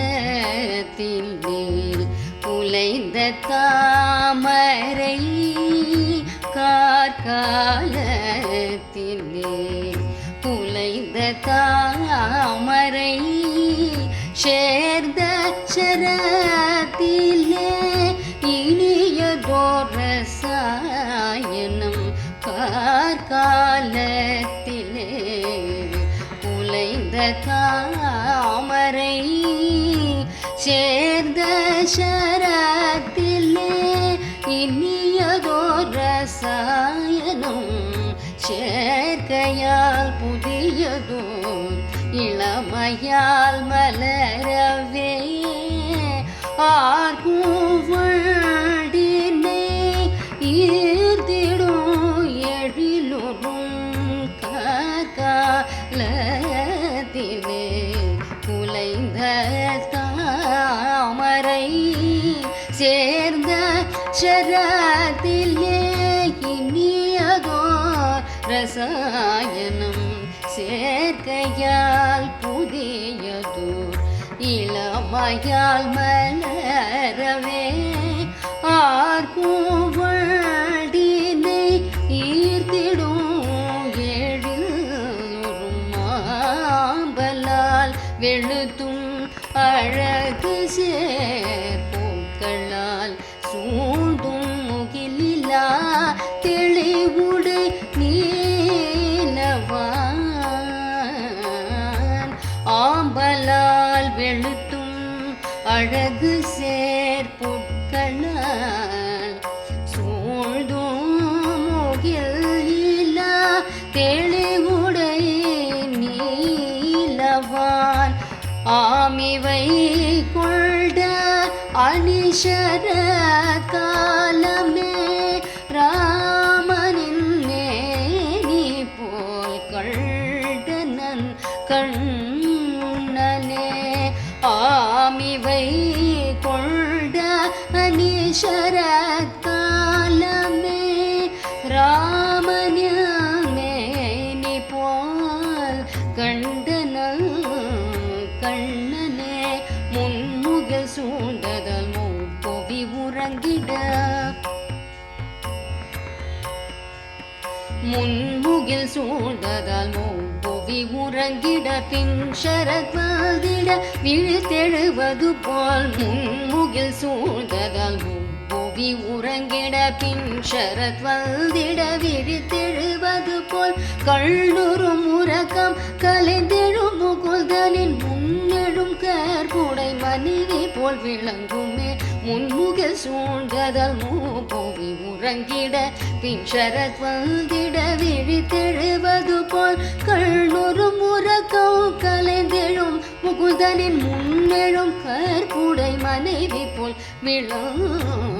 கார்காலத்தில் நீர் உலைந்த தாமரை கார்காலத்தில் நீர் உலைந்த தாமரை சேர்ந்த சரத்திலே இனியதோர் ரசாயனம் கார்காலத்திலே தாமரை சேர்ந்த சரத்திலே இனியதோர் ரசாயனம் சேர்க்கையால் புதியதும் இளமையால் மலரவே. ஆர்கூவடினை சேர்ந்த சரத்தில் இனியதோ ரசாயனம் சேர்க்கையால் புதியதோர் இளமையால் மலரவே ஆர்கூவடினை ஈர்த்திடும் எழில் மாம்பலால் வெளுத்தும் அழகு சே சூழ்ந்தும் முகிலா தெளிவுடை நீனவான் ஆம்பலால் வெளுத்தும் அழகு சேர்ப்புட்களால் சூழ்ந்தும் முகிலா தெளிவுடை நீலவான். ஆமிவை கொள் അണിശര കാലമേ രാമനിന്നേനി പോൽ കണ്ടനൻ കണ്ണനെ ആമിവൈ കൊണ്ട അനിശര முன்முகில் சூழ்ந்ததல் மூப்பொவி உறங்கிட. முன்முகில் சூழ்ந்ததால் மூப்புவி உறங்கிட. பின் சரத்வாதிட விழுத்தெழுவது போல் முன்முகில் சூழ்ந்ததால் மூப்புவி உறங்கிட. பின் சரத் வந்திட விழித்தெழுவது போல் கள்ளுறும் உறக்கம் கலைந்தெழும் முகுல்தனின் முன்னெழும் கற்புடை மனைவி போல் விளங்குமே. முன்முக சூழ்ந்ததால் மூபூமி உறங்கிட பின் சரத் வந்திட விழித்தெழுவது போல் கள்ளுறும் உறக்கம் கலைந்தெழும். முகுதனின் முன்னெழும் கற்புடை மனைவி போல் விளங்கும்.